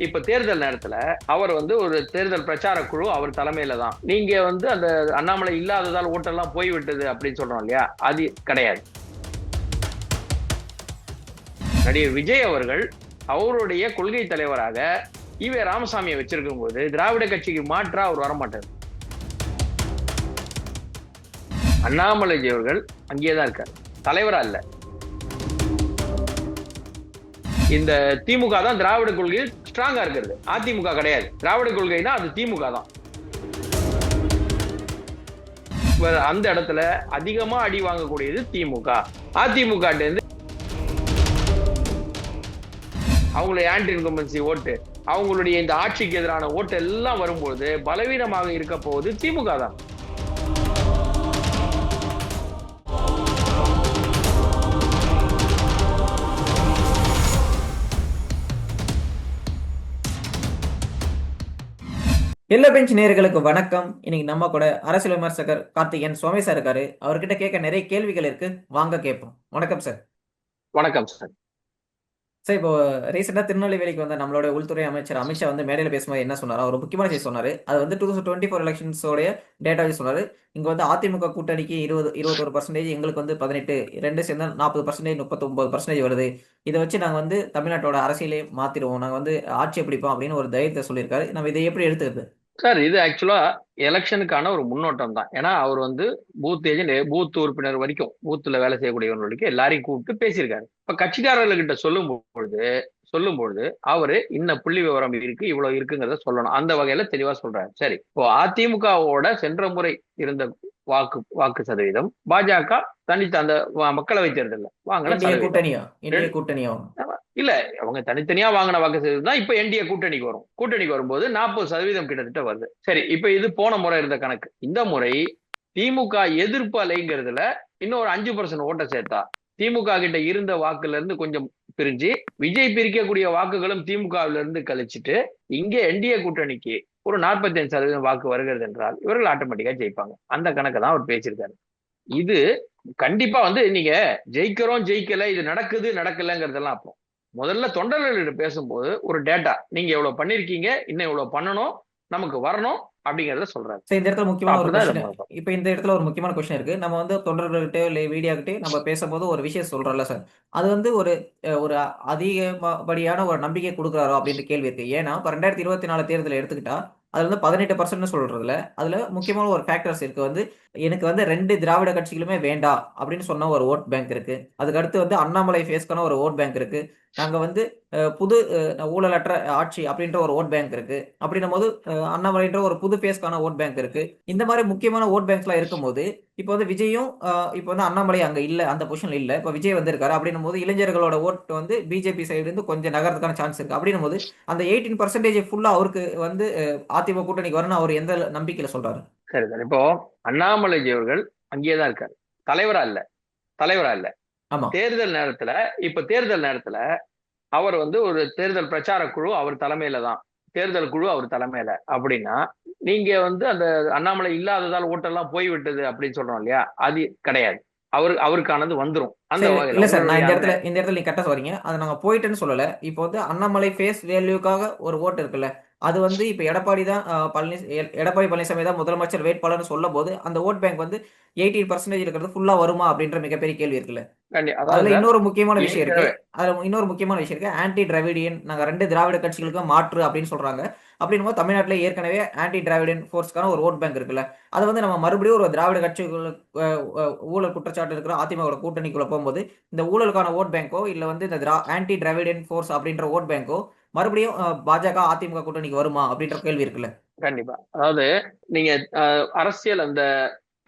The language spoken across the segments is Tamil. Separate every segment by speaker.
Speaker 1: இப்ப தேர்தல் நேரத்துல அவர் வந்து ஒரு தேர்தல் பிரச்சார குழு அவர் தலைமையில தான். நீங்க வந்து அந்த அண்ணாமலை இல்லாததால் ஓட்டெல்லாம் போய்விட்டது அப்படின்னு சொல்றோம் இல்லையா? அது கிடையாது. நடிகர் விஜய் அவர்கள் அவருடைய கொள்கை தலைவராக ஈவே ராமசாமியை வச்சிருக்கும் போது திராவிட கட்சிக்கு மாற்றா அவர் வரமாட்டார். அண்ணாமலை அவர்கள் அங்கேயேதான் இருக்கார். தலைவரா இல்ல. இந்த திமுக தான் திராவிட கொள்கையில் ஸ்ட்ராங்கா இருக்கிறது. அதிமுக கிடையாது. திராவிட கொள்கைனா அது திமுக தான். அந்த இடத்துல அதிகமா அடி வாங்கக்கூடியது திமுக. அதிமுக அவங்களுடைய ஆன்டி இன்கம்பன்சி ஓட்டு அவங்களுடைய இந்த ஆட்சிக்கு எதிரான ஓட்டு எல்லாம் வரும்போது பலவீனமாக இருக்க போவது திமுக தான்.
Speaker 2: எல்லோ பெஞ்ச் நேயர்களுக்கு வணக்கம். இன்னைக்கு நம்ம கூட அரசியல் விமர்சகர் கார்த்திகேயன் சுவாமி சார் இருக்காரு. அவர்கிட்ட கேட்க நிறைய கேள்விகள் இருக்கு. வாங்க கேட்போம். வணக்கம் சார்
Speaker 1: வணக்கம் சார்
Speaker 2: சார் இப்போ ரீசெண்டாக திருநெல்வேலிக்கு வந்த நம்மளோட உள்துறை அமைச்சர் அமித்ஷா வந்து மேடையில் பேசும்போது என்ன சொன்னார் அவர் முக்கியமான செய்தி சொன்னார். அது வந்து டூ தௌசண்ட் டுவெண்ட்டி ஃபோர் எலெக்ஷன்ஸோடைய டேட்டா சொன்னார். இங்கே வந்து அதிமுக கூட்டணிக்கு இருபது இருபத்தொரு பர்சன்டேஜ் எங்களுக்கு வந்து பதினெட்டு ரெண்டு சேர்ந்தா நாற்பது பர்சன்டேஜ் முப்பத்தொம்பது பர்சன்டேஜ் வருது. இதை வச்சு நாங்கள் வந்து தமிழ்நாட்டோட அரசியலே மாற்றிடுவோம் நாங்கள் வந்து ஆட்சியை பிடிப்போம் அப்படின்னு ஒரு தைரியத்தை சொல்லியிருக்காரு. நம்ம இதை எப்படி எடுத்துக்கிறது?
Speaker 1: சார் இது ஆக்சுவலா எலெக்ஷனுக்கான ஒரு முன்னோட்டம் தான். ஏன்னா அவர் வந்து பூத் ஏஜென்ட் பூத் உறுப்பினர் வரைக்கும் பூத்துல வேலை செய்யக்கூடியவர்களுக்கு எல்லாரையும் கூப்பிட்டு பேசியிருக்காரு. இப்ப கட்சிக்காரர்கள்கிட்ட சொல்லும் பொழுது சொல்லும் பொழுது அவரு இன்ன புள்ளி விவரம் இருக்கு இவ்வளவு இருக்குங்கிறத சொல்லணும். அந்த வகையில தெளிவா சொல்றாரு. சரி இப்போ அதிமுகவோட சென்ற முறை இருந்த வாக்கு வாக்கு சதவீதம் பாஜக தனித்த அந்த மக்களவை தேர்தல்ல. வாங்கின
Speaker 2: கூட்டணியோ? கூட்டணியோ?
Speaker 1: இல்ல அவங்க தனித்தனியா வாங்கின வாக்கு சதவீதம் தான் இப்ப என்டிஏ கூட்டணிக்கு வரும். கூட்டணிக்கு வரும்போது நாற்பது சதவீதம் கிட்டத்தட்ட வருது. சரி இப்ப இது போன முறை இருந்த கணக்கு. இந்த முறை திமுக எதிர்ப்பு அலைங்கிறதுல இன்னும் ஒரு அஞ்சு பர்சன்ட் ஓட்டை சேர்த்தா திமுக கிட்ட இருந்த வாக்குல இருந்து கொஞ்சம் பிரிஞ்சு விஜய் பிரிக்கக்கூடிய வாக்குகளும் திமுகவில இருந்து கழிச்சிட்டு இங்கே என்டிஏ கூட்டணிக்கு ஒரு 45% சதவீதம் வாக்கு வருகிறது என்றால் இவர்கள் ஆட்டோமேட்டிக்கா ஜெயிப்பாங்க. அந்த கணக்கை தான் அவர் பேசியிருக்காரு. இது கண்டிப்பா வந்து நீங்க ஜெயிக்கிறோம் ஜெயிக்கல இது நடக்குது நடக்கலங்கிறதெல்லாம் அப்புறம் முதல்ல தொண்டர்களிடம் பேசும்போது ஒரு டேட்டா நீங்க எவ்வளவு பண்ணிருக்கீங்க இன்னும் இவ்வளவு பண்ணணும் நமக்கு வரணும் அப்படிங்கறத சொல்றாரு.
Speaker 2: இந்த இடத்துல முக்கியமான ஒரு இப்போ இந்த இடத்துல ஒரு முக்கியமான கொஸ்டின் இருக்கு. நம்ம வந்து தொண்டர்கள்கிட்ட இல்லை வீடியோக்கிட்டே நம்ம பேசும்போது ஒரு விஷயம் சொல்றோம்ல சார். அது வந்து ஒரு ஒரு அதிகப்படியான ஒரு நம்பிக்கை கொடுக்குறாரோ அப்படின்ற கேள்வி இருக்கு. ஏன்னா இப்போ ரெண்டாயிரத்தி இருபத்தி நாலு தேர்தலை எடுத்துக்கிட்டா அதில் வந்து பதினெட்டு பர்சன்ட் சொல்றதுல அதில் முக்கியமான ஒரு ஃபேக்டர்ஸ் இருக்கு. வந்து எனக்கு வந்து ரெண்டு திராவிட கட்சிகளுமே வேண்டாம் அப்படின்னு சொன்ன ஒரு ஓட் பேங்க் இருக்கு. அதுக்கு அடுத்து வந்து அண்ணாமலை ஃபேஸ்க்கான ஒரு ஓட் பேங்க் இருக்கு. நாங்கள் வந்து புது ஊழலற்ற ஆட்சி அப்படின்ற ஒரு ஓட் பேங்க் இருக்கு. அப்படின்னும் போது அண்ணாமலைன்ற ஒரு புது ஃபேஸ்க்கான ஓட் பேங்க் இருக்கு. இந்த மாதிரி முக்கியமான ஓட் பேங்க்ஸ்லாம் இருக்கும்போது இப்போ வந்து விஜயும் இப்போ வந்து அண்ணாமலை அங்க இல்ல அந்த பொசிஷன்ல இல்ல. இப்போ விஜய் வந்திருக்காரு அப்படின்னும் போது இளைஞர்களோட ஓட் வந்து பிஜேபி சைடு இருந்து கொஞ்சம் நகரத்துக்கான சான்ஸ் இருக்கு. அப்படின்னும் போது அந்த எயிட்டீன் பர்சன்டேஜ் ஃபுல்லா அவருக்கு வந்து அதிமுக கூட்டணிக்கு வரணும் அவர் எந்த நம்பிக்கையில சொல்றாரு?
Speaker 1: சரி சார். இப்போ அண்ணாமலை அவர்கள் அங்கேயேதான் இருக்காரு. தலைவரா இல்ல. தலைவரா இல்ல. தேர்தல் நேரத்துல இப்ப தேர்தல் நேரத்துல அவர் வந்து ஒரு தேர்தல் பிரச்சார குழு அவர் தலைமையில தான். தேர்தல் குழு அவர் தலைமையில. அப்படின்னா நீங்க வந்து அந்த அண்ணாமலை இல்லாததால் ஓட்டெல்லாம் போய்விட்டது அப்படின்னு சொல்றோம் இல்லையா? அது கிடையாது. அவரு அவருக்கானது வந்துரும். அந்த
Speaker 2: இல்ல சார் நான் இந்த இடத்துல இந்த இடத்துல நீங்க கரெக்டா சொல்றீங்க. அதை நாங்க போயிட்டேன்னு சொல்லல. இப்போ வந்து அண்ணாமலை ஃபேஸ் வேல்யூக்காக ஒரு ஓட்டு இருக்குல்ல. அது வந்து இப்ப எடப்பாடி தான் பழனி எடப்பாடி பழனிசாமி தான் முதலமைச்சர் வேட்பாளர்னு சொல்லும் போது அந்த ஓட் பேங்க் வந்து எயிட்டீன் பர்சன்டேஜ் இருக்கிறது ஃபுல்லா வருமா அப்படின்ற மிகப்பெரிய கேள்வி இருக்குல்ல. அதுல இன்னொரு முக்கியமான விஷயம் இருக்கு. அதுல இன்னொரு முக்கியமான விஷயம் இருக்கு. ஆன்டி டிராவிடியன் நாங்க ரெண்டு திராவிட கட்சிகளுக்கும் மாற்று அப்படின்னு சொல்றாங்க. அப்படின்னும் போது தமிழ்நாட்டில் ஏற்கனவே ஆன்டி டிராவிடியன் ஃபோர்ஸ்க்கான ஒரு ஓட் பேங்க் இருக்குல்ல. அதை வந்து நம்ம மறுபடியும் ஒரு திராவிட கட்சிகளுக்கு ஊழல் குற்றச்சாட்டு இருக்கிற அதிமுக கூட்டணிக்குள்ள போகும்போது இந்த ஊழலுக்கான ஓட் பேங்கோ இல்ல வந்து இந்த திரா ஆன்டி டிராவிடியன் ஃபோர்ஸ் அப்படின்ற ஓட் பேங்கோ மறுபடியும் பாஜக அதிமுக கூட்டணிக்கு வருமா அப்படின்ற கேள்வி இருக்குல்ல?
Speaker 1: கண்டிப்பா. அதாவது நீங்க அரசியல் அந்த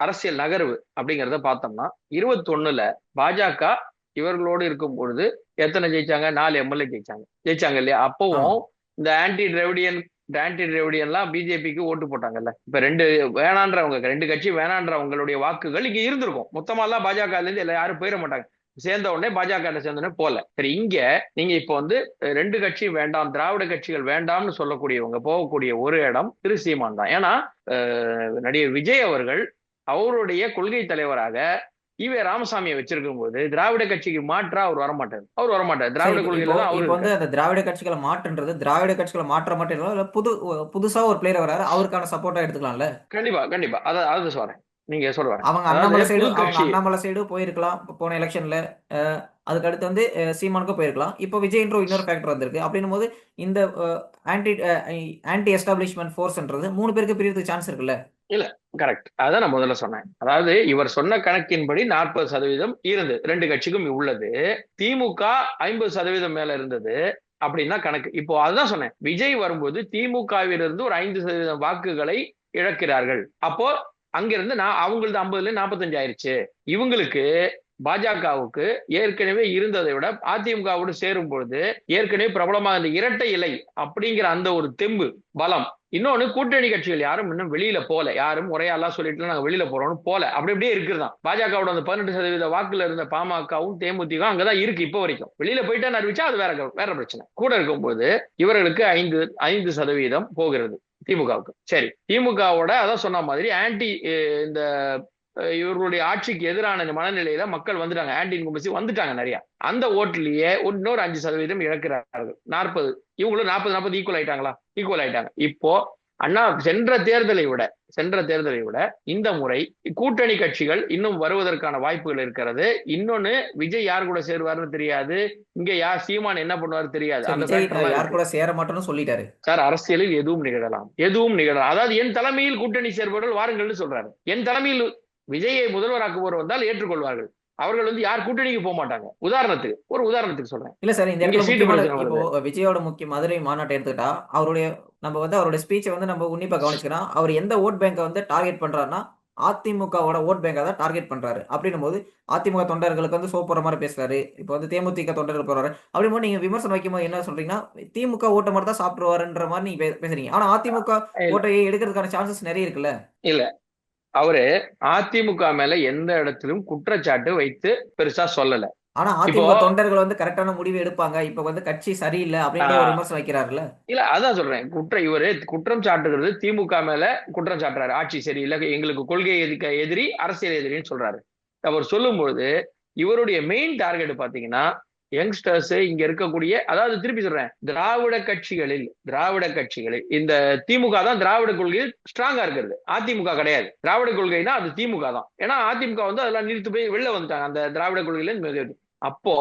Speaker 1: அரசியல் நகர்வு அப்படிங்கறத பார்த்தோம்னா இருபத்தொன்னுல பாஜக இவர்களோடு இருக்கும் பொழுது எத்தனை ஜெயிச்சாங்க? நாலு எம்எல்ஏ ஜெயிச்சாங்க. ஜெயிச்சாங்க இல்லையா? அப்பவும் இந்த ஆன்டி டிராவிடியன் ஆன்டி டிராவிடியன்லாம் பிஜேபிக்கு ஓட்டு போட்டாங்கல்ல. இப்ப ரெண்டு வேணான்றவங்க ரெண்டு கட்சி வேணான்றவங்களுடைய வாக்குகள் இங்க இருந்திருக்கும். மொத்தமாலாம் பாஜக இருந்து எல்லாம் யாரும் போயிட மாட்டாங்க. சேர்ந்த உடனே பாஜக சேர்ந்த உடனே போல சரி இங்க நீங்க இப்போ வந்து ரெண்டு கட்சி வேண்டாம் திராவிட கட்சிகள் வேண்டாம்னு சொல்லக்கூடியவங்க போகக்கூடிய ஒரு இடம் திரு சீமான் தான். ஏன்னா நடிகர் விஜய் அவர்கள் அவருடைய கொள்கை தலைவராக ஈவே ராமசாமியை வச்சிருக்கும் போது திராவிட கட்சிக்கு மாற்றா அவர் வரமாட்டார். அவர் வரமாட்டார். திராவிட கொள்கையில தான் அவர்
Speaker 2: வந்து அந்த திராவிட கட்சிகளை மாற்றுன்றது திராவிட கட்சிகளை மாற்ற இல்ல புது புதுசா ஒரு பிளேயர் வராரு அவருக்கான சப்போர்ட்டா எடுத்துக்கலாம்ல?
Speaker 1: கண்டிப்பா கண்டிப்பா. அதை அதை சொல்றேன். நீங்க சொல்லுவாங்க
Speaker 2: அவங்க அண்ணாமலை சைடு அவங்க அண்ணாமலை சைடு போயிருக்கலாம். போன எலெக்ஷன்ல அதுக்கு அடுத்து வந்து அஹ், சீமானுக்கும் போயிருக்கலாம். இப்போ விஜய்ன்ற இன்னொரு ஃபேக்டர் வந்திருக்கு. அப்படின்னும் போது இந்த ஆன்டி ஆன்டி எஸ்டாப்ளிஷ்மெண்ட் ஃபோர்ஸ்ன்றது மூணு பேருக்கு பிரியறதுக்கு சான்ஸ் இருக்குல்ல?
Speaker 1: கரெக்ட் அதான் நான் முதல்ல சொன்னேன். அதாவது இவர் சொன்ன கணக்கின்படி நாற்பது சதவீதம் இருந்தது ரெண்டு கட்சிக்கும் உள்ளது. திமுக ஐம்பது சதவீதம் மேல இருந்தது அப்படின்னா கணக்கு. இப்போ அதுதான் சொன்னேன். விஜய் வரும்போது திமுகவிலிருந்து ஒரு ஐந்து சதவீதம் வாக்குகளை இழக்கிறார்கள். அப்போ அங்கிருந்து நான் அவங்களது ஐம்பதுல நாற்பத்தஞ்சு ஆயிருச்சு. இவங்களுக்கு பாஜகவுக்கு ஏற்கனவே இருந்ததை விட அதிமுகவோடு சேரும் பொழுது ஏற்கனவே பிரபலமாக இந்த இரட்டை இலை அப்படிங்கிற அந்த ஒரு தெம்பு பலம். இன்னொன்னு கூட்டணி கட்சிகள் யாரும் இன்னும் வெளியில போல யாரும் உரையாலாம் சொல்லிட்டு நாங்க வெளியில போறோம்னு போல அப்படி அப்படியே இருக்குதான் பாஜகவோட அந்த பதினெட்டு சதவீத வாக்குல இருந்த பாமகவும் தேமுதிக அங்கதான் இருக்கு இப்போ வரைக்கும். வெளியில போயிட்டா அறிவிச்சா? அது வேற வேற பிரச்சனை. கூட இருக்கும்போது இவர்களுக்கு ஐந்து ஐந்து சதவீதம் போகிறது திமுகவுக்கு. சரி திமுகவோட அதான் சொன்ன மாதிரி ஆன்டி இந்த இவர்களுடைய ஆட்சிக்கு எதிரான மனநிலையில மக்கள் வந்துட்டாங்க. ஆன்டி இன்கும்பன்சி வந்துட்டாங்க நிறைய. அந்த ஓட்டுலயே இன்னொரு அஞ்சு சதவீதம் இழக்கிறார்கள். நாற்பது. இவங்களும் நாற்பது நாற்பது ஈக்குவல் ஆயிட்டாங்களா? ஈக்குவல் ஆயிட்டாங்க. இப்போ அண்ணா சென்ற தேர்தலை விட சென்ற தேர்தலை விட இந்த முறை கூட்டணி கட்சிகள் இன்னும் வருவதற்கான வாய்ப்புகள் இருக்கிறது. இன்னொன்னு விஜய் யார் கூட சேருவாருன்னு தெரியாது. இங்க யார் சீமான் என்ன பண்ணுவாரு தெரியாது. அந்த
Speaker 2: யார். கூட சேர மாட்டோம்னு சொல்லிட்டாரு.
Speaker 1: சார் அரசியலில் எதுவும் நிகழலாம். எதுவும் நிகழலாம். அதாவது என் தலைமையில் கூட்டணி சேர்பவர்கள் வாருங்கள்னு சொல்றாரு. என் தலைமையில் விஜயை முதல்வராக்குபவர் வந்தால் ஏற்றுக்கொள்வார்கள். அவர்கள் வந்து யார் கூட்டணிக்கு போக மாட்டாங்க. உதாரணத்துக்கு ஒரு உதாரணத்துக்கு சொல்றேன்.
Speaker 2: இல்ல சார் இந்த இப்போ விஜயோட முக்கிய மதுரை மாநாட்டை எடுத்துக்கிட்டா அவருடைய நம்ம வந்து அவருடைய ஸ்பீச்சை வந்து நம்ம உன்னிப்பா கவனிச்சுக்கிறோம். அவர் எந்த ஓட் பேங்கை வந்து டார்கெட் பண்றாருன்னா அதிமுகவோட ஓட் பேங்கை தான் டார்கெட் பண்றாரு. அப்படின்னும் போது அதிமுக தொண்டர்களுக்கு வந்து சோப் போற மாதிரி பேசுறாரு. இப்போ வந்து தேமுதிக தொண்டர்கள் போறாரு. அப்படின் போது நீங்க விமர்சனம் வைக்கும்போது என்ன சொல்றீங்கன்னா திமுக ஓட்டை மட்டும் தான் சாப்பிடுவாருன்ற மாதிரி நீங்க பேசுறீங்க. ஆனா அதிமுக
Speaker 1: இல்ல.
Speaker 2: ஓட்டை எடுக்கிறதுக்கான சான்சஸ் நிறைய இருக்குல்ல?
Speaker 1: அவரு அதிமுக மேல எந்த இடத்திலும் குற்றச்சாட்டு வைத்து பெருசா சொல்லல.
Speaker 2: ஆனா அதிமுக தொண்டர்கள் வந்து கரெக்டான முடிவு எடுப்பாங்க. இப்ப வந்து கட்சி சரியில்லை அப்படின்னு ஒரு விமர்சனம் வைக்கிறாருல்ல?
Speaker 1: இல்ல அதான் சொல்றேன். குற்ற இவரு குற்றம் சாட்டுகிறது திமுக மேல குற்றம் சாட்டுறாரு. ஆட்சி சரியில்லை எங்களுக்கு கொள்கை எதிர்க்க எதிரி அரசியல் எதிரின்னு சொல்றாரு. அவர் சொல்லும்போது இவருடைய மெயின் டார்கெட் பாத்தீங்கன்னா யங்ஸ்டர்ஸ் இங்க இருக்கக்கூடிய அதாவது திருப்பி சொல்றேன் திராவிட கட்சிகளில் திராவிட கட்சிகளில் இந்த திமுக தான் திராவிட கொள்கையில் ஸ்ட்ராங்கா இருக்கிறது. அதிமுக கிடையாது. திராவிட கொள்கைனா அது திமுக தான். ஏன்னா அதிமுக வந்து அதெல்லாம் நிறுத்து போய் வெளில வந்துட்டாங்க. அந்த திராவிட கொள்கையில அப்போ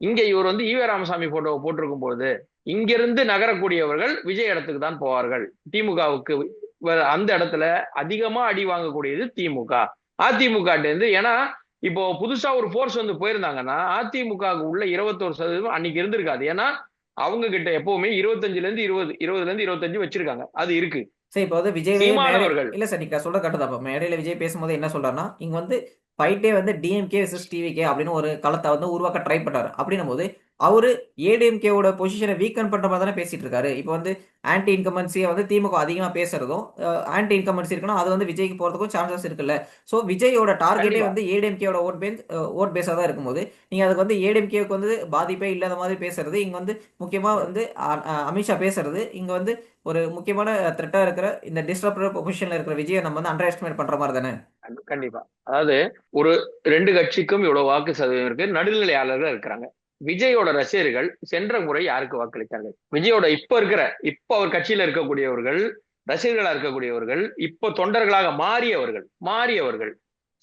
Speaker 1: இங்க இவர் வந்து ஈவே ராமசாமி போட்டோ போட்டிருக்கும் போது இங்கிருந்து நகரக்கூடியவர்கள் விஜய் இடத்துக்கு தான் போவார்கள். திமுகவுக்கு வ- அந்த இடத்துல அதிகமா அடி வாங்கக்கூடியது திமுக. அதிமுக இருந்து ஏன்னா இப்போ புதுசா ஒரு ஃபோர்ஸ் வந்து போயிருந்தாங்கன்னா அதிமுகவுக்கு உள்ள இருபத்தோரு சதவீதம் அன்னைக்கு இருந்திருக்காது. ஏன்னா அவங்க கிட்ட எப்பவுமே இருபத்தஞ்சுல இருந்து இருபது இருபதுல இருந்து இருபத்தஞ்சு வச்சிருக்காங்க. அது இருக்கு.
Speaker 2: சரி இப்போ வந்து விஜய்
Speaker 1: அவர்கள்.
Speaker 2: இல்ல சார் நீங்க சொல்ற கரெக்ட் தான். இப்ப மேடையில விஜய் பேசும்போது என்ன சொல்றாருன்னா இங்க வந்து ஃபைட்டே வந்து டிஎம்கே விசஸ் டிவிகே அப்படின்னு ஒரு களத்தை வந்து உருவாக்க ட்ரை பண்றாரு. அப்படின்னும் போது அவரு ஏடிஎம்கேவோட பொசிஷனை வீக்கன் பண்ற மாதிரி தானே பேசிட்டு இருக்காரு. இப்போ வந்து ஆன்டி இன்கமன்சியை வந்து திமுக அதிகமா பேசுறதும் ஆன்டி இன்கமன்சி இருக்கணும் அது வந்து விஜய்க்கு போறதுக்கும் சான்சஸ் இருக்குல்ல. சோ விஜயோட டார்கெட்டே. வந்து ஏடிஎம்கேவோட ஓட் பேங்க் ஓட் பேஸா தான் இருக்கும்போது நீங்க அதுக்கு வந்து ஏடிஎம்கேவுக்கு வந்து பாதிப்பே இல்லாத மாதிரி பேசுறது இங்க வந்து முக்கியமா வந்து அமித்ஷா பேசுறது இங்க வந்து ஒரு முக்கியமான த்ரெட்டா இருக்கிற இந்த டிஸ்டர்பர் பொசிஷன்ல இருக்கிற விஜயை நம்ம வந்து அண்டர் எஸ்டிமேட் பண்ற மாதிரி தானே?
Speaker 1: கண்டிப்பா. அதாவது ஒரு ரெண்டு கட்சிக்கும் இவ்வளவு வாக்கு சதவீதம் இருக்கு நடுநிலையாளர்கள் இருக்கிறாங்க. விஜயோட ரசிகர்கள் சென்ற முறை யாருக்கு வாக்களித்தார்கள்? விஜயோட இப்ப இருக்கிற இப்ப அவர் கட்சியில இருக்கக்கூடியவர்கள் ரசிகர்களா இருக்கக்கூடியவர்கள் இப்போ தொண்டர்களாக மாறியவர்கள் மாறியவர்கள்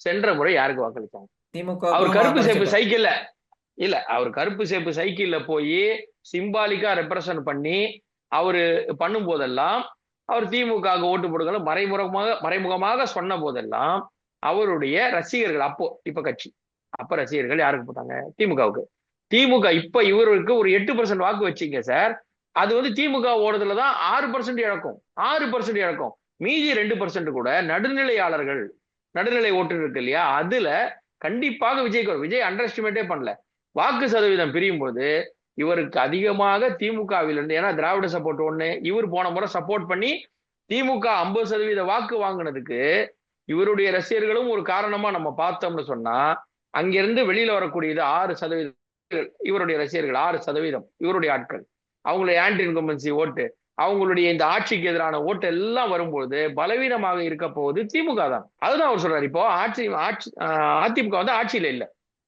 Speaker 1: சென்ற முறை யாருக்கு வாக்களித்தாங்க?
Speaker 2: திமுக
Speaker 1: அவர் கருப்பு சேப்பு சைக்கிள்ல இல்ல அவர் கருப்பு சேப்பு சைக்கிள்ல போய் சிம்பாலிக்கா ரெப்ரசன்ட் பண்ணி அவரு பண்ணும் போதெல்லாம் அவர் திமுக ஓட்டு போடுங்க மறைமுகமாக மறைமுகமாக சொன்ன போதெல்லாம் அவருடைய ரசிகர்கள் அப்போ இப்ப கட்சி அப்ப ரசிகர்கள் யாருக்கு போட்டாங்க? திமுகவுக்கு. திமுக இப்ப இவருக்கு ஒரு எட்டு பர்சன்ட் வாக்கு வச்சீங்க சார். அது வந்து திமுக ஓடுறதுலதான் ஆறு பர்சன்ட் இழக்கும். ஆறு பர்சன்ட் இழக்கும். மீதி ரெண்டு பர்சன்ட் கூட நடுநிலையாளர்கள் நடுநிலை ஓட்டு இருக்கு இல்லையா? அதுல கண்டிப்பாக விஜய்க்கு வரும். விஜய் அண்டர் எஸ்டிமேட்டே பண்ணல. வாக்கு சதவீதம் பிரியும் போது இவருக்கு அதிகமாக திமுகவிலிருந்து ஏன்னா திராவிட சப்போர்ட் ஒண்ணு இவர் போன முறை சப்போர்ட் பண்ணி திமுக ஐம்பது சதவீத வாக்கு வாங்கினதுக்கு இவருடைய ரசிகர்களும் ஒரு காரணமா நம்ம பார்த்தோம்னு சொன்னா அங்கிருந்து வெளியில வரக்கூடியது ஆறு சதவீதம் இவருடைய ரசிகர்கள் ஆறு சதவீதம் இவருடைய ஆட்கள். அவங்களுடைய ஆன்டி இன்கம்பன்சி ஓட்டு அவங்களுடைய இந்த ஆட்சிக்கு எதிரான ஓட்டு எல்லாம் வரும்போது பலவீனமாக இருக்க போவது திமுக தான். அதுதான் அவர் சொல்றாரு. இப்போ ஆட்சி ஆட்சி அதிமுக வந்து ஆட்சியில இல்ல.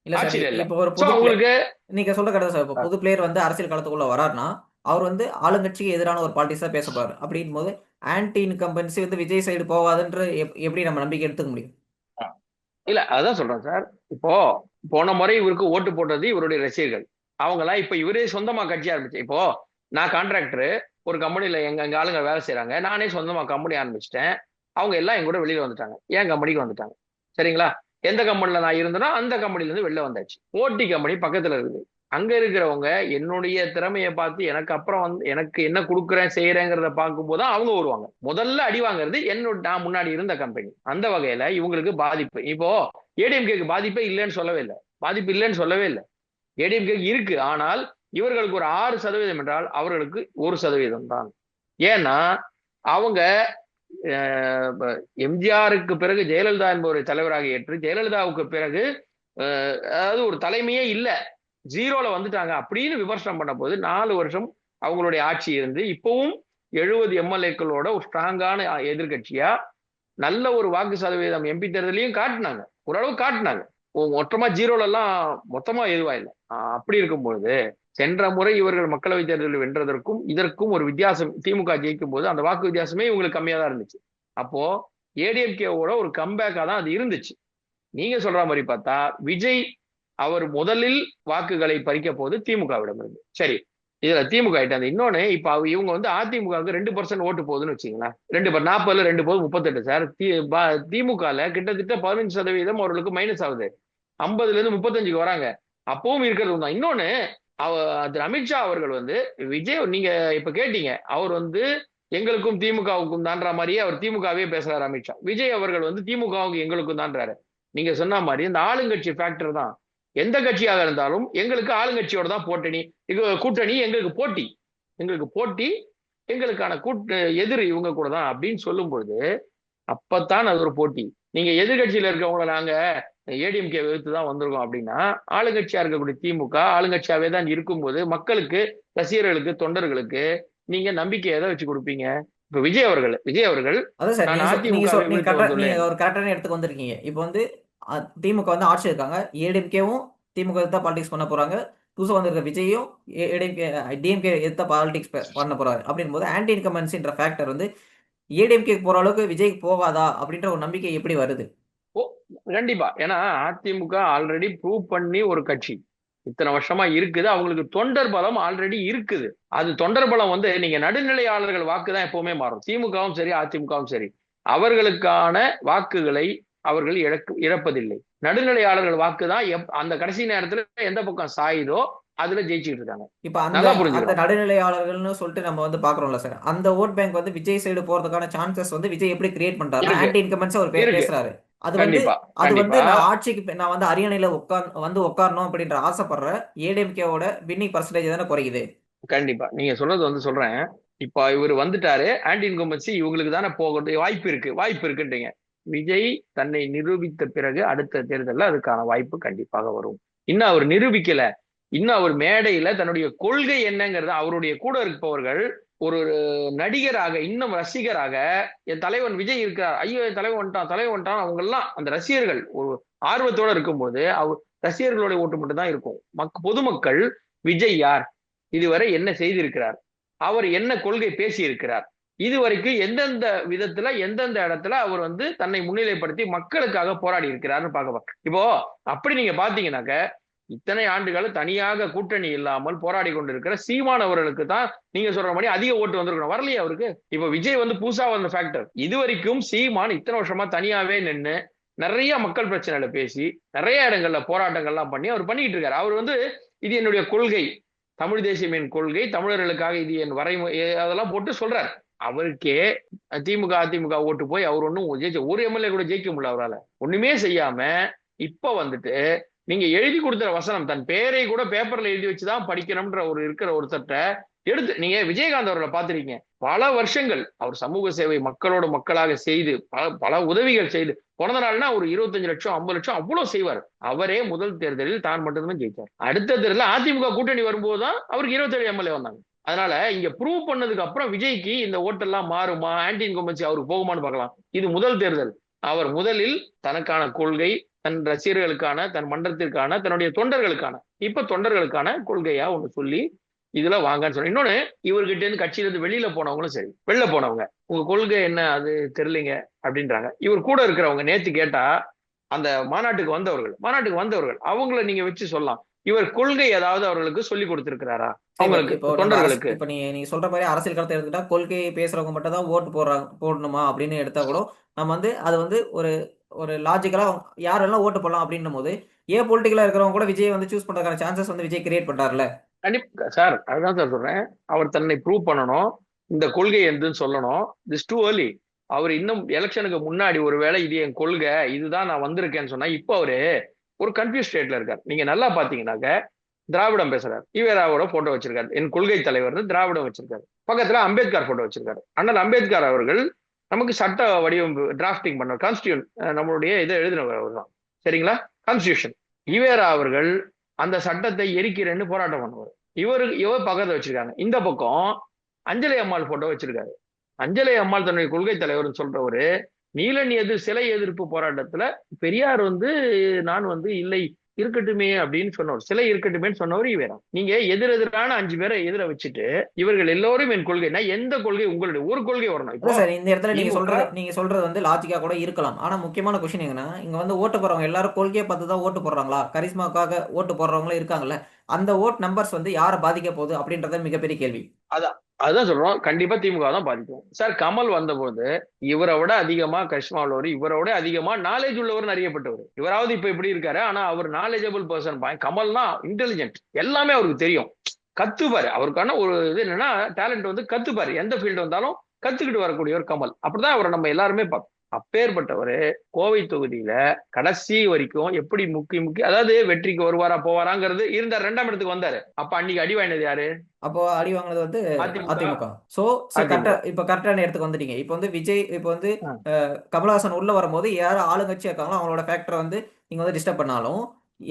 Speaker 1: ஆட்சியில இல்ல.
Speaker 2: இப்போ ஒரு
Speaker 1: அவங்களுக்கு
Speaker 2: நீங்க சொல்ற கரெக்ட் சார். இப்போ புது பிளேயர் வந்து அரசியல் களத்துக்குள்ள வராருன்னா அவர் வந்து ஆளுங்கட்சிக்கு எதிரான ஒரு பாலிட்டிக்ஸ் தான் பேச போறாரு அப்படின் போது ஆன்டி இன்கம்பன்சி வந்து விஜய் சைடு போகாதுன்ற எப்- எப்படி நம்ம நம்பிக்கை எடுத்துக்க முடியும்?
Speaker 1: இல்ல அதான் சொல்றேன் சார். இப்போ போன முறை இவருக்கு ஓட்டு போட்டது இவருடைய ரசிகர்கள். அவங்களாம் இப்ப இவரே சொந்தமா கட்சி ஆரம்பிச்சு இப்போ நான் கான்ட்ராக்டர் ஒரு கம்பெனியில எங்க எங்க ஆளுங்க வேலை செய்யறாங்க நானே சொந்தமா கம்பெனி ஆரம்பிச்சிட்டேன். அவங்க எல்லாம் எங்கூட வெளியில வந்துட்டாங்க. என் கம்பெனிக்கு வந்துட்டாங்க. சரிங்களா? எந்த கம்பெனில நான் இருந்தேனோ அந்த கம்பெனில இருந்து வெளில வந்தாச்சு. ஓட்டி கம்பெனி பக்கத்துல இருக்குது. அங்க இருக்கிறவங்க என்னுடைய திறமையை பார்த்து எனக்கு அப்புறம் வந்து எனக்கு என்ன கொடுக்குறேன் செய்யறேங்கிறத பார்க்கும்போது அவங்க வருவாங்க. முதல்ல அடி வாங்குறது என்னோட நான் முன்னாடி இருந்த கம்பெனி அந்த வகையில இவங்களுக்கு பாதிப்பு. இப்போ ஏடிஎம்கேக்கு பாதிப்பே இல்லைன்னு சொல்லவே இல்லை. பாதிப்பு இல்லைன்னு சொல்லவே இல்லை. ஏடிஎம்கேக்கு இருக்கு. ஆனால் இவர்களுக்கு ஒரு ஆறு சதவீதம் என்றால் அவர்களுக்கு ஒரு சதவீதம் தான். ஏன்னா அவங்க எம்ஜிஆருக்கு பிறகு ஜெயலலிதா என்பவரை தலைவராக ஏற்று ஜெயலலிதாவுக்கு பிறகு அதாவது ஒரு தலைமையே இல்லை. ஜீரோல வந்துட்டாங்க அப்படின்னு விமர்சனம் பண்ண போது நாலு வருஷம் அவங்களுடைய ஆட்சி இருந்து இப்பவும் எழுபது எம்எல்ஏக்களோட ஒரு ஸ்ட்ராங்கான எதிர்கட்சியா நல்ல ஒரு வாக்கு சதவீதம் எம்பி தேர்தலையும் காட்டினாங்க. ஓரளவு காட்டினாங்க. ஓ- மொத்தமா ஜீரோல எல்லாம் மொத்தமா எதுவா இல்லை ஆஹ் அப்படி இருக்கும்பொழுது சென்ற முறை இவர்கள் மக்களவைத் தேர்தலில் வென்றதற்கும் இதற்கும் ஒரு வித்தியாசம் திமுக ஜெயிக்கும் போது அந்த வாக்கு வித்தியாசமே இவங்களுக்கு கம்மியா தான் இருந்துச்சு. அப்போ ஏடிஎம்கேவோட ஒரு கம்பேக்கா தான் அது இருந்துச்சு. நீங்க சொல்ற மாதிரி பார்த்தா விஜய் அவர் முதலில் வாக்குகளை பறிக்க போது திமுகவிடம் இருந்து சரி இதுல திமுக ஆயிட்டாங்க இன்னொன்னு இப்ப அவ- இவங்க வந்து அதிமுகவுக்கு ரெண்டு பர்சன்ட் ஓட்டு போகுதுன்னு வச்சுங்களேன் ரெண்டு பர் நாற்பதுல ரெண்டு போது முப்பத்தெட்டு சார். திமுகல கிட்டத்தட்ட பதினஞ்சு சதவீதம் அவர்களுக்கு மைனஸ் ஆகுது. ஐம்பதுல இருந்து முப்பத்தஞ்சுக்கு வராங்க. அப்பவும் இருக்கிறது தான். இன்னொன்னு அவ திரு அமித்ஷா அவர்கள் வந்து விஜய் நீங்க இப்ப கேட்டீங்க அவர் வந்து எங்களுக்கும் திமுகவுக்கும் தான்ற மாதிரியே அவர் திமுகவே பேசுறாரு அமித்ஷா. விஜய் அவர்கள் வந்து திமுகவுக்கு எங்களுக்கும் தான்றாரு நீங்க சொன்ன மாதிரி இந்த ஆளுங்கட்சி ஃபேக்டர் தான். எந்த கட்சியாக இருந்தாலும் எங்களுக்கு ஆளுங்கட்சியோட தான் போட்டணி கூட்டணி எங்களுக்கு போட்டி. எங்களுக்கு போட்டி எங்களுக்கான கூட்டு எதிர் இவங்க கூட தான் அப்படின்னு சொல்லும் பொழுது அப்பத்தான் அது ஒரு போட்டி. நீங்க எதிர்கட்சியில இருக்கவங்கள நாங்க ஏடிஎம்கே எதிர்த்து தான் வந்திருக்கோம் அப்படின்னா ஆளுங்கட்சியா இருக்கக்கூடிய திமுக ஆளுங்கட்சியாவே தான் இருக்கும்போது மக்களுக்கு ரசிகர்களுக்கு தொண்டர்களுக்கு நீங்க நம்பிக்கை எதை வச்சு கொடுப்பீங்க? இப்ப விஜய் அவர்கள் விஜய் அவர்கள் நான் அதிமுக
Speaker 2: ஒரு கரெக்டான இடத்துக்கு வந்திருக்கீங்க. இப்போ வந்து திமுக வந்து ஆட்சி இருக்காங்க. ஏடிஎம்கேவும் திமுக தான் பாலிடிக்ஸ் பண்ண போறாங்க. புதுசாக வந்திருக்க விஜயும் ஏடிஎம்கே டிஎம்கே எதிர்த்த பாலிடிக்ஸ் பண்ண போறாரு. அப்படின் போது ஆன்டி இன்கமன்சின்ற ஃபேக்டர் வந்து ஏடிஎம்கேக்கு போற அளவுக்கு விஜய்க்கு போகாதா அப்படின்ற ஒரு நம்பிக்கை எப்படி வருது?
Speaker 1: கண்டிப்பா. ஏன்னா அதிமுக ஆல்ரெடி ப்ரூவ் பண்ணி ஒரு கட்சி. இத்தனை வருஷமா இருக்குது. அவங்களுக்கு தொண்டர் பலம் ஆல்ரெடி இருக்குது. அது தொண்டர் பலம் வந்து நீங்க நடுநிலையாளர்கள் வாக்கு தான் எப்பவுமே மாறும். திமுகவும் சரி அதிமுகவும் சரி. அவர்களுக்கான வாக்குகளை அவர்கள் இழக்கு இழப்பதில்லை. நடுநிலையாளர்கள் வாக்கு தான் அந்த கடைசி நேரத்துல எந்த பக்கம் சாயுதோ அதுல ஜெயிச்சுட்டு இருக்காங்க.
Speaker 2: இப்போ அந்த. நடுநிலையாளர்கள்னு சொல்லிட்டு நம்ம வந்து பாக்குறோம்ல சார். அந்த ஓட் பேங்க் வந்து விஜய் சைடு போறதுக்கான சான்சஸ் வந்து விஜய் எப்படி கிரியேட் பண்றாரு. ஆன்டி இன்கமன்ஸ் அவர் பே-
Speaker 1: இருக்கு.
Speaker 2: பேசுறாரு. அது வந்து அது வந்து நான் ஆட்சிக்கு நான் வந்து அரியணையில உட்கார் வந்து உட்காரணும் அப்படின்ற ஆசைப்படுற ஏடிஎம்கேவோட வின்னிங் பர்சன்டேஜ் தானே குறையுது.
Speaker 1: கண்டிப்பா. நீங்க சொல்றது வந்து சொல்றேன். இப்ப இவர் வந்துட்டாரு. ஆன்டி இன்கம்பன்சி இவங்களுக்கு தானே போகிறது வாய்ப்பு இருக்கு வாய்ப்பு இருக்குன்றீங்க. விஜய் தன்னை நிரூபித்த பிறகு அடுத்த தேர்தலில் அதுக்கான வாய்ப்பு கண்டிப்பாக வரும். இன்னும் அவர் நிரூபிக்கல. இன்னும் அவர் மேடையில தன்னுடைய கொள்கை என்னங்கிறத அவருடைய கூட இருப்பவர்கள் ஒரு நடிகராக இன்னும் ரசிகராக என் தலைவன் விஜய் இருக்கிறார் ஐயோ என் தலைவன் வந்துட்டான் தலைவன் வந்துட்டான் அவங்க எல்லாம் அந்த ரசிகர்கள் ஒரு ஆர்வத்தோட இருக்கும்போது அவர் ரசிகர்களுடைய ஓட்டு மட்டும் தான் இருக்கும். மக் பொதுமக்கள் விஜய் யார்? இதுவரை என்ன செய்திருக்கிறார்? அவர் என்ன கொள்கை பேசியிருக்கிறார்? இதுவரைக்கும் எந்தெந்த விதத்துல எந்தெந்த இடத்துல அவர் வந்து தன்னை முன்னிலைப்படுத்தி மக்களுக்காக போராடி இருக்கிறாருன்னு பார்க்க இப்போ அப்படி நீங்க பாத்தீங்கன்னாக்க இத்தனை ஆண்டுகள் தனியாக கூட்டணி இல்லாமல் போராடி கொண்டிருக்கிற சீமான் அவர்களுக்கு தான் நீங்க சொல்ற மாதிரி அதிக ஓட்டு வந்திருக்கணும். வரலையே அவருக்கு? இப்ப விஜய் வந்து புதுசா வந்த ஃபேக்டர் இது வரைக்கும் சீமான் இத்தனை வருஷமா தனியாவே நின்னு நிறைய மக்கள் பிரச்சனைகளை பேசி நிறைய இடங்கள்ல போராட்டங்கள்லாம் பண்ணி அவர் பண்ணிட்டு இருக்காரு. அவர் வந்து இது என்னுடைய கொள்கை. தமிழ் தேசியம் என் கொள்கை தமிழர்களுக்காக இது என் வரைமுறை அதெல்லாம் போட்டு சொல்றாரு. அவருக்கே திமுக அதிமுக ஓட்டு போய் அவர் ஒன்றும் ஜெயிச்ச ஒரு எம்எல்ஏ கூட ஜெயிக்க முடியல அவரால. ஒண்ணுமே செய்யாம இப்ப வந்துட்டு நீங்க எழுதி கொடுத்த வசனம் தன் பேரை கூட பேப்பர்ல எழுதி வச்சுதான் படிக்கணும்ன்ற ஒரு இருக்கிற ஒருத்தர்ட்ட எடுத்து நீங்க விஜயகாந்த் அவர்களை பார்த்திருக்கீங்க. பல வருஷங்கள் அவர் சமூக சேவை மக்களோட மக்களாக செய்து பல பல உதவிகள் செய்து பிறந்த நாள்னா ஒரு இருபத்தஞ்சு லட்சம் ஐம்பது லட்சம் அவ்வளவு செய்வார். அவரே முதல் தேர்தலில் தான் மட்டும்தான் ஜெயிச்சார். அடுத்த தேர்தலில் அதிமுக கூட்டணி வரும்போது தான் அவருக்கு இருபத்தேழு எம்எல்ஏ வந்தாங்க. அதனால இங்க ப்ரூவ் பண்ணதுக்கு அப்புறம் விஜய்க்கு இந்த ஓட்டெல்லாம் மாறுமா? ஆன்டி இன்கம்பன்சி அவருக்கு போகுமான்னு பார்க்கலாம். இது முதல் தேர்தல். அவர் முதலில் தனக்கான கொள்கை தன் ரசிகர்களுக்கான தன் மன்றத்திற்கான தன்னுடைய தொண்டர்களுக்கான இப்ப தொண்டர்களுக்கான கொள்கையா ஒண்ணு சொல்லி இதுல வாங்கன்னு சொன்ன இன்னொன்னு இவர்கிட்ட இருந்து கட்சியில இருந்து வெளியில போனவங்களும் சரி வெளில போனவங்க உங்க கொள்கை என்ன அது தெரியலீங்க அப்படின்றாங்க. இவர் கூட இருக்கிறவங்க நேத்து கேட்டா அந்த மாநாட்டுக்கு வந்தவர்கள் மாநாட்டுக்கு வந்தவர்கள் அவங்கள நீங்க வச்சு சொல்லலாம். இவர் கொள்கை ஏதாவது அவர்களுக்கு சொல்லி கொடுத்திருக்கிறாரா? அவங்களுக்கு தொண்டர்களுக்கு.
Speaker 2: இப்போ நீ நீங்க சொல்ற மாதிரி அரசியல் கருத்தை எடுத்துக்கிட்டா கொள்கை பேசுறவங்க மட்டும் தான் ஓட்டு போடுறாங்க போடணுமா அப்படின்னு எடுத்தா கூட நம்ம வந்து அது வந்து ஒரு ஒரு லாஜிக்கலா யாரெல்லாம் ஓட்டு போடலாம் அப்படின்னும் போது ஏன் பொலிட்டிக்கலா இருக்கிறவங்க கூட விஜய் வந்து சூஸ் பண்றதுக்கான சான்சஸ் வந்து விஜய் கிரியேட் பண்றாருல
Speaker 1: கண்டிப்பா சார் அதுதான் சார் சொல்றேன். அவர் தன்னை ப்ரூவ் பண்ணணும். இந்த கொள்கை எதுன்னு சொல்லணும். This two early. அவர் இன்னும் எலெக்ஷனுக்கு முன்னாடி ஒருவேளை இது என் கொள்கை இதுதான் நான் வந்திருக்கேன்னு சொன்னா இப்போ அவரு ஒரு கன்ஃபியூஸ் ஸ்டேட்ல இருக்கார். நீங்க நல்லா பாத்தீங்கன்னாக்க திராவிடம் பேசுறாரு. ஈவேராவோட போட்டோ வச்சிருக்காரு. என் கொள்கை தலைவர் திராவிடம் வச்சிருக்காரு. பக்கத்துல அம்பேத்கர் போட்டோ வச்சிருக்காரு. அண்ணல் அம்பேத்கர் அவர்கள் நமக்கு சட்ட வடிவமைப்பு டிராஃப்டிங் பண்ண கான்ஸ்டியூன் நம்மளுடைய இதை எழுதினவர் அவர் தான் சரிங்களா? கான்ஸ்டியூஷன் ஈவேரா அவர்கள் அந்த சட்டத்தை எரிக்கிறேன்னு போராட்டம் பண்ணுவார். இவரு இவர் பக்கத்தை வச்சிருக்காங்க. இந்த பக்கம் அஞ்சலி அம்மாள் போட்டோ வச்சிருக்காரு. அஞ்சலி அம்மாள் தன்னுடைய கொள்கை தலைவர்னு சொல்றவரு நீலன் எது சிலை எதிர்ப்பு போராட்டத்துல பெரியார் வந்து நான் வந்து இல்லை இருக்கட்டுமே அப்படின்னு சொன்னவர். சிலை இருக்கட்டுமேன்னு சொன்னவர் இவரா நீங்க எதிரெதிரான அஞ்சு பேரை எதிர வச்சுட்டு இவர்கள் எல்லோரும் என் கொள்கைனா எந்த கொள்கை உங்களுடைய ஒரு கொள்கை வரணும். இப்போ
Speaker 2: சார் இந்த இடத்துல நீங்க சொல்றது நீங்க சொல்றது வந்து லாஜிக்கா கூட இருக்கலாம். ஆனா முக்கியமான கொஸ்டின் என்னன்னா இங்க வந்து ஓட்டு போறவங்க எல்லாரும் கொள்கையை பார்த்து தான் ஓட்டு போடுறாங்களா? கரிஸ்மாக்காக ஓட்டு போடுறவங்களும் இருக்காங்கல்ல அந்த ஓட் நம்பர்ஸ் வந்து யாரை பாதிக்க போகுது அப்படின்றத மிகப்பெரிய கேள்வி.
Speaker 1: அதுதான் சொல்றோம். கண்டிப்பா திமுக தான் பாதிக்கும். சார் கமல் வந்தபோது இவரை விட அதிகமா கரிஷ்மா உள்ளவர் இவரை விட அதிகமா நாலேஜ் உள்ளவர் அறியப்பட்டவர். இவராவது இப்ப இப்படி இருக்காரு? ஆனா அவர் நாலேஜபிள் பர்சன் கமல்னா இன்டெலிஜென்ட் எல்லாமே அவருக்கு தெரியும். கத்துப்பாரு. அவருக்கான ஒரு இது என்னன்னா டேலண்ட் வந்து கத்துப்பாரு. எந்த ஃபீல்டு வந்தாலும் கத்துக்கிட்டு வரக்கூடியவர் கமல். அப்படிதான் அவரை நம்ம எல்லாருமே பார்ப்போம். அப்பேற்பட்டவர் கோவை தொகுதியில கடைசி வரைக்கும் எப்படி முக்கி முக்கி அதாவது வெற்றிக்கு வருவாரா போவாராங்கிறது இருந்தார் ரெண்டாம் இடத்துக்கு வந்தாரு. அப்ப அன்னைக்கு அடி வாங்கினது யாரு?
Speaker 2: அப்போ அடி வாங்கினது வந்து
Speaker 1: அதிமுக.
Speaker 2: அதிமுக. சோ
Speaker 1: அதிமுக.
Speaker 2: கரெக்டா இப்ப கரெக்டான இடத்துக்கு வந்துட்டீங்க. இப்போ வந்து விஜய் இப்போ வந்து கமலஹாசன் உள்ள வரும்போது யார் ஆளுங்கட்சியா இருக்காங்களோ அவங்களோட ஃபேக்டரை வந்து நீங்க வந்து டிஸ்டர்ப் பண்ணாலும்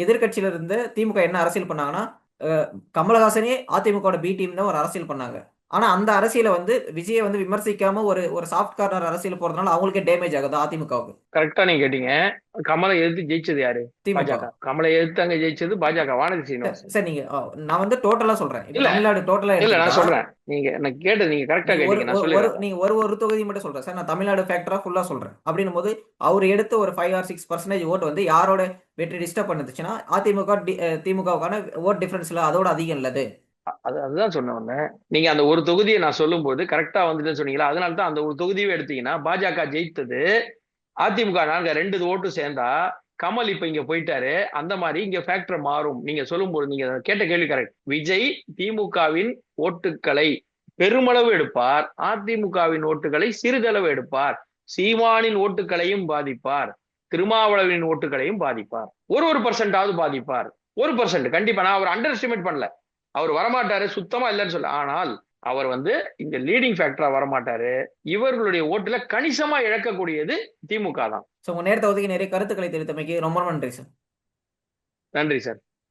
Speaker 2: எதிர்க்கட்சியில இருந்து திமுக என்ன அரசியல் பண்ணாங்கன்னா கமலஹாசனே அதிமுகவோட பி டீம் தான் ஒரு அரசியல் பண்ணாங்க. ஆனா அந்த அரசியலை வந்து விஜயை வந்து விமர்சிக்காம ஒரு ஒரு சாஃப்ட் கார்னர் அரசியல் போறதுனால அவங்களுக்கே டேமேஜ் ஆகுது அதிமுகவுக்கு.
Speaker 1: கரெக்டா நீங்க கேட்டீங்க. கமலை எதிர்த்து ஜெயிச்சது யாரு? பாஜக. கமலை எதிர்த்து அங்க ஜெயிச்சது பாஜக. வானதி சீனிவாசன்.
Speaker 2: சார் நீங்க நான் வந்து டோட்டலா சொல்றேன். தமிழ்நாடு டோட்டலா
Speaker 1: இல்ல நான் சொல்றேன். நீங்க எனக்கு கேட்டது நீங்க கரெக்டா கேட்டீங்க. நான்
Speaker 2: நீங்க ஒரு ஒரு தொகுதி மட்டும் சொல்றேன். சார் நான் தமிழ்நாடு ஃபேக்டரா ஃபுல்லா சொல்றேன். அப்படின்னும் போது அவர் எடுத்த ஒரு ஃபைவ் ஆர் சிக்ஸ் பர்சன்டேஜ் ஓட்டு வந்து யாரோட வெற்றி டிஸ்டர்ப் பண்ணுச்சுன்னா அதிமுக திமுகவுக்கான ஓட் டிஃபரன்ஸ்ல அதோட அதிகம் இல்லது
Speaker 1: அது அதுதான் சொன்ன உடனே. நீங்க அந்த ஒரு தொகுதியை நான் சொல்லும்போது கரெக்டா வந்துட்டு சொன்னீங்களா? அதனால தான் அந்த ஒரு தொகுதியை எடுத்தீங்கன்னா பாஜக ஜெயித்தது அதிமுக நாங்க ரெண்டு ஓட்டு சேர்ந்தா கமல் இப்ப இங்க போயிட்டாரு அந்த மாதிரி இங்க ஃபேக்டர் மாறும். நீங்க சொல்லும்போது நீங்க கேட்ட கேள்வி கரெக்ட் விஜய் திமுகவின் ஓட்டுக்களை பெருமளவு எடுப்பார் அதிமுகவின் ஓட்டுகளை சிறிதளவு எடுப்பார் சீமானின் ஓட்டுகளையும் பாதிப்பார் திருமாவளவனின் ஓட்டுகளையும் பாதிப்பார். ஒரு ஒரு பர்சன்டாவது பாதிப்பார். ஒரு பர்சன்ட் கண்டிப்பா நான் அவர் அண்டர் எஸ்டிமேட் பண்ணல. அவர் வரமாட்டாரு சுத்தமா இல்லைன்னு சொல்ல ஆனால் அவர் வந்து இங்க லீடிங் ஃபேக்டரா வரமாட்டாரு. இவர்களுடைய ஓட்டுல கணிசமா இழக்கக்கூடியது திமுக தான்.
Speaker 2: உங்க நேரத்தை ஒதுக்கி நிறைய கருத்துக்களை தெரிவித்தமைக்கு ரொம்ப நன்றி சார்
Speaker 1: நன்றி சார்